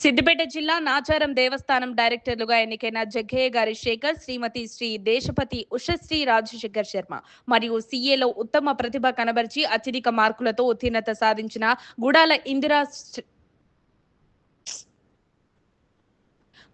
సిద్దిపేట జిల్లా నాచారం దేవస్థానం డైరెక్టర్లుగా ఎన్నికైన జగ్గయ్య గారి శేఖర్ శ్రీమతి శ్రీ దేశపతి ఉషశ్రీ రాజశేఖర్ శర్మ మరియు సీఏలో ఉత్తమ ప్రతిభ కనబరిచి అత్యధిక మార్కులతో ఉత్తీర్ణత సాధించిన గుడాల ఇందిరా శ్రీ-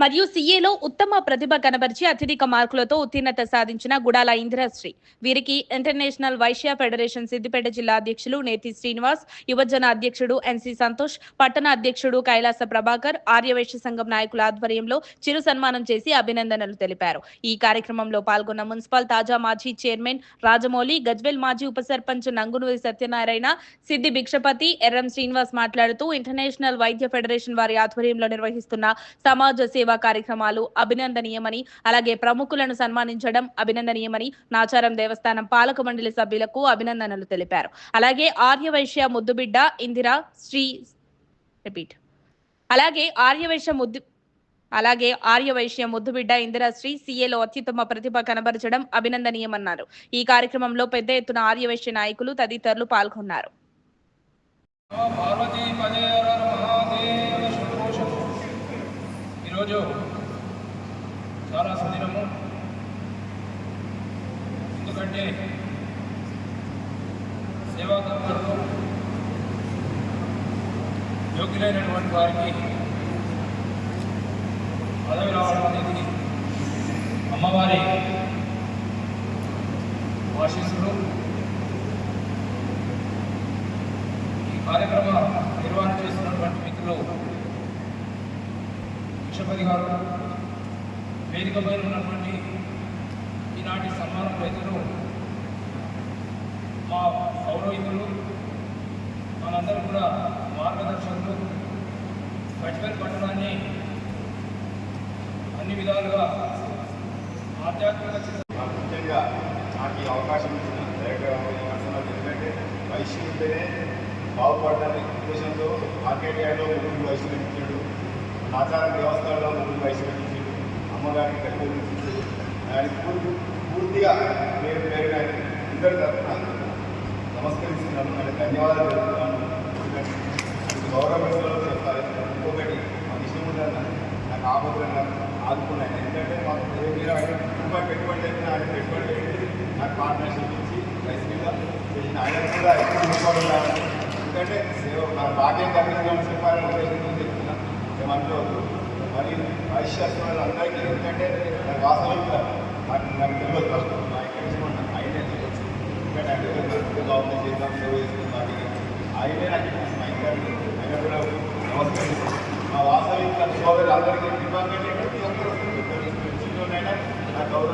మరియు సీఏలో ఉత్తమ ప్రతిభ కనబరిచి అత్యధిక మార్కులతో ఉత్తీర్ణత సాధించిన గుడాల ఇందిరాశ్రీ. వీరికి ఇంటర్నేషనల్ వైశ్య ఫెడరేషన్ సిద్దిపేట జిల్లా అధ్యక్షులు నేతి శ్రీనివాస్ యువజన అధ్యక్షుడు ఎన్సి సంతోష్ పట్టణ అధ్యక్షుడు కైలాస ప్రభాకర్ ఆర్యవైశ్య సంఘం నాయకుల ఆధ్వర్యంలో చిరు సన్మానం చేసి అభినందనలు తెలిపారు. ఈ కార్యక్రమంలో పాల్గొన్న మున్సిపల్ తాజా మాజీ చైర్మన్ రాజమౌళి గజ్వెల్ మాజీ ఉప సర్పంచ్ నంగునూరి సత్యనారాయణ సిద్ది భిక్షపతి ఎర్రం శ్రీనివాస్ మాట్లాడుతూ ఇంటర్నేషనల్ వైద్య ఫెడరేషన్ వారి ఆధ్వర్యంలో నిర్వహిస్తున్న సమాజ సేవ కార్యక్రమాలు అభినందనీయమని అలాగే ప్రముఖులను సన్మానించడం అభినందనీయమని నాచారం దేవస్థానం పాలక మండలి సభ్యులకు అభినందనలు తెలిపారు. అలాగే ఆర్యవైశ్య ముద్దుబిడ్డ ఇందిరా శ్రీ రిపీట్. అలాగే ఆర్యవైశ్య ముద్దు అలాగే ఆర్యవైశ్య ముద్దుబిడ్డ ఇందిరాశ్రీ సీఏలో అత్యుత్తమ ప్రతిభ కనబరచడం అభినందనీయమన్నారు. ఈ కార్యక్రమంలో పెద్ద ఎత్తున ఆర్యవైశ్య నాయకులు తదితరులు పాల్గొన్నారు. ఈరోజు చాలా సుదినము. ఎందుకంటే సేవా కర్తలు యోగ్యులైనటువంటి వారికి పదవి రావడం అనేది అమ్మవారి ఆశీస్సులు. ఈ కార్యక్రమ నిర్వహణ చేస్తున్నటువంటి మిత్రులు విషపతి గారు వేదిక పైన ఉన్నటువంటి ఈనాటి సన్మాన రైతులు మా పౌరోహితులు మనందరూ కూడా మార్గదర్శకులు గజ్వేల్ పట్టణాన్ని అన్ని విధాలుగా ఆధ్యాత్మిక ముఖ్యంగా నాకు ఈ అవకాశం ఇచ్చిన ఎందుకంటే వయసు ఉంటేనే బాగుపడాలనే ఉద్దేశంతో మార్కెట్ యార్డ్లో ముగ్గురు వయసు ఇచ్చాడు. ఆచార వ్యవస్థలో ముందు వయసు ఇచ్చాడు అమ్మగారికి కట్టుబడి ఇచ్చాడు పూర్తి పూర్తిగా పేరు పేరు ఆయన ఇద్దరు తరఫున నమస్కరిస్తున్నాను. ఆయన ధన్యవాదాలు చెప్తున్నాను ఎందుకంటే మీకు గౌరవించలో చెప్తారు ఇంకొకటి మా ఇష్టం నాకు ఆపదలు ఆదుకున్నాను ఎందుకంటే మాకు ఏ మీరు ఆయన కుటుంబ పెట్టుబడి చెప్పిన ఆయన పెట్టుబడి పెట్టి నాకు పార్ట్నర్షిప్ ఇచ్చి రైస్ మీద ఆయన కూడా ఎక్కువ ఎందుకంటే సేవ మన భాగ్యం కలిగిందని చెప్పాలని ఉద్దేశంతో మేము అనుకోవద్దు మరి వైశ్యాస్త్రాలు అందరికీ ఏంటంటే నాకు వాస్తవంగా నాకు నాకు తెలియదు ఫస్ట్ నా ఎక్కడి ఆయనే తెలియచ్చు ఎందుకంటే ఆయన దగ్గర చేద్దాం సేవ ఆయనే నాకు మా ఆయన కూడా నమస్కరిస్తాను మా వాసవి సోదరులు అందరికీ డిపార్ట్మెంట్ ప్రతి ఒక్కరు చిన్న నా గౌరవం